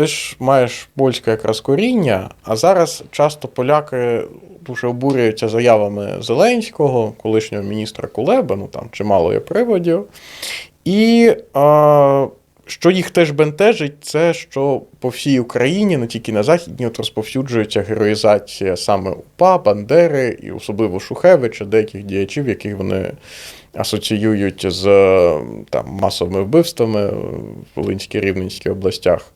ти ж маєш польське якраз коріння, а зараз часто поляки дуже обурюються заявами Зеленського, колишнього міністра Кулеба, ну там чимало є приводів. І а, що їх теж бентежить, це що по всій Україні, не тільки на Західній, от розповсюджується героїзація саме УПА, Бандери і особливо Шухевича, деяких діячів, яких вони асоціюють з там, масовими вбивствами в Волинській Рівненській областях.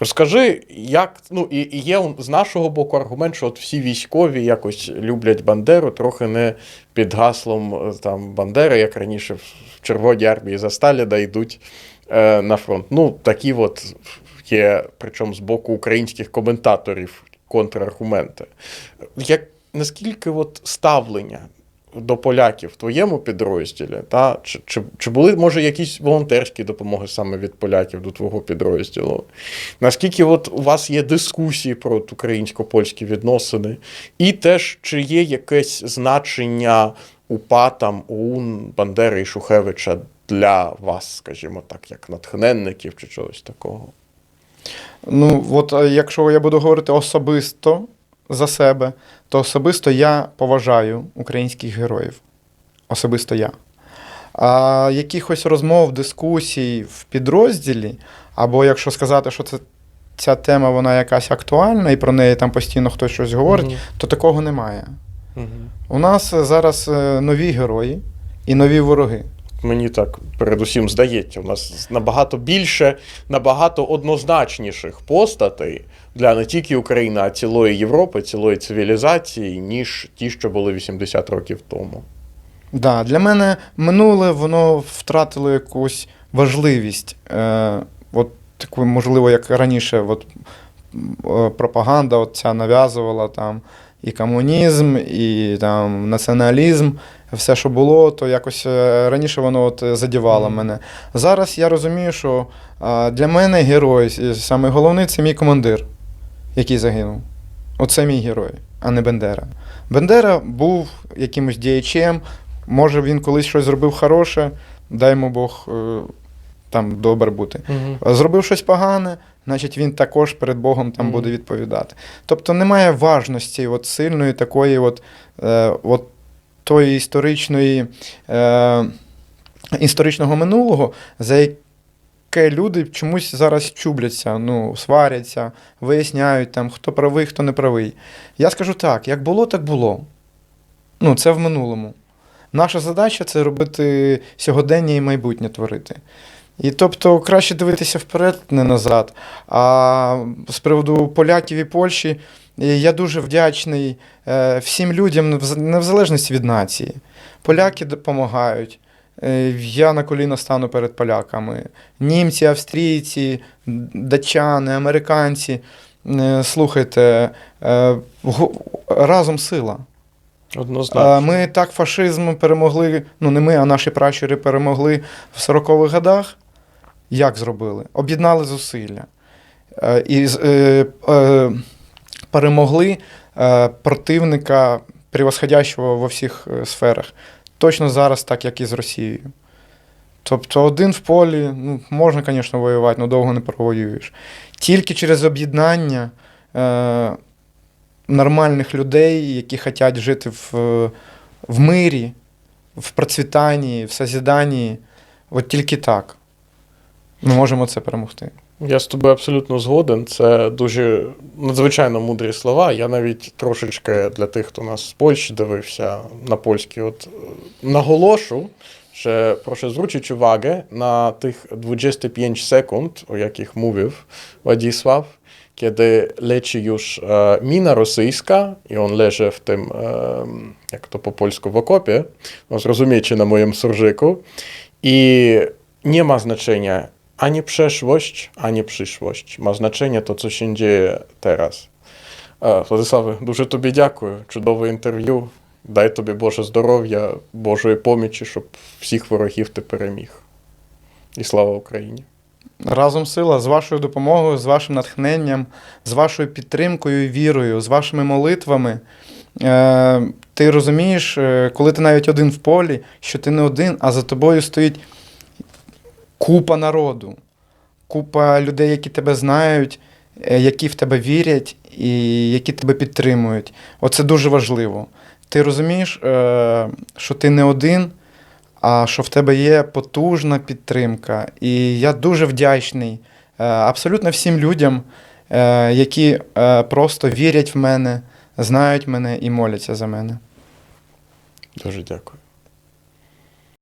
Розкажи, як ну і, і є з нашого боку аргумент, що от всі військові якось люблять Бандеру, трохи не під гаслом е, там Бандери, як раніше в Червоній армії за Сталіна йдуть е, на фронт. Ну, такі от є, причому з боку українських коментаторів контраргументи. Як наскільки от ставлення до поляків в твоєму підрозділі? Та? Чи, чи, чи були, може, якісь волонтерські допомоги саме від поляків до твого підрозділу? Наскільки от у вас є дискусії про українсько-польські відносини? І теж, чи є якесь значення УПА, там, ОУН, Бандери і Шухевича для вас, скажімо так, як натхненників чи чогось такого? Ну, от е, якщо я буду говорити особисто за себе, то особисто я поважаю українських героїв. Особисто я. А якихось розмов, дискусій в підрозділі, або якщо сказати, що це, ця тема вона якась актуальна, і про неї там постійно хтось щось говорить, Мгм. то такого немає. Мгм. У нас зараз е, нові герої і нові вороги. Мені так передусім здається, у нас набагато більше, набагато однозначніших постатей для не тільки України, а цілої Європи, цілої цивілізації, ніж ті, що були 80 років тому. Да, для мене минуле воно втратило якусь важливість. Е, от таку, можливо, як раніше, от, е, пропаганда от ця нав'язувала там і комунізм, і там націоналізм, все, що було, то якось е, раніше воно от задівало мене. Зараз я розумію, що е, для мене герой, е, саме головний це мій командир, який загинув. Оце мій герой, а не Бендера. Бендера був якимось діячем, може він колись щось зробив хороше, дай йому Бог там добре бути. А Зробив щось погане, значить він також перед Богом там Мгм. буде відповідати.Тобто немає важності от сильної такої, от, е, от тої історичної, е, історичного минулого, за яке люди чомусь зараз чубляться, ну, сваряться, виясняють, там, хто правий, хто не правий. Я скажу так: як було, так було. Ну, це в минулому. Наша задача це робити сьогодення і майбутнє творити. І тобто краще дивитися вперед, не назад. А з приводу поляків і Польщі, е, я дуже вдячний е, всім людям, невз- незалежності від нації. Поляки допомагають. Е, Я на коліна стану перед поляками. Німці, австрійці, датчани, американці. Слухайте, разом сила. Однозначно. Ми так фашизм перемогли, ну не ми, а наші пращури перемогли в 40-х годах. Як зробили? Об'єднали зусилля. Е, І е, е, перемогли противника, превосходящого во всіх сферах. Точно зараз, так як і з Росією. Тобто один в полі, ну, можна, звісно, воювати, але довго не провоюєш. Тільки через об'єднання е, нормальних людей, які хочуть жити в, в мирі, в процвітанні, в созіданні, от тільки так ми можемо це перемогти. Я з тобою абсолютно згоден. Це дуже надзвичайно мудрі слова. Я навіть трошечки для тих, хто нас з Польщі дивився на польській, от е, наголошу, że proszę zwrócić uwagę na tych 25 sekund, o jakich mówił Władysław, kiedy leci już e, mina rosyjska i on leży w tym, e, jak to po polsku, w okopie, no zrozumiecie na moim surżyku, i nie ma znaczenia ani przeszłość, ani przyszłość. Ma znaczenie to, co się dzieje teraz. Владиславе, дуже тобі дякую. Чудове інтерв'ю. Дай тобі Боже здоров'я, Божої помічі, щоб всіх ворогів ти переміг. І слава Україні! Разом сила з вашою допомогою, з вашим натхненням, з вашою підтримкою і вірою, з вашими молитвами. Е, ти розумієш, е, коли ти навіть один в полі, що ти не один, а за тобою стоїть купа народу, купа людей, які тебе знають, е, які в тебе вірять і які тебе підтримують. Оце дуже важливо. Ти розумієш, е, що ти не один, а що в тебе є потужна підтримка. І я дуже вдячний е, абсолютно всім людям, які просто вірять в мене, знають мене і моляться за мене. Дуже дякую.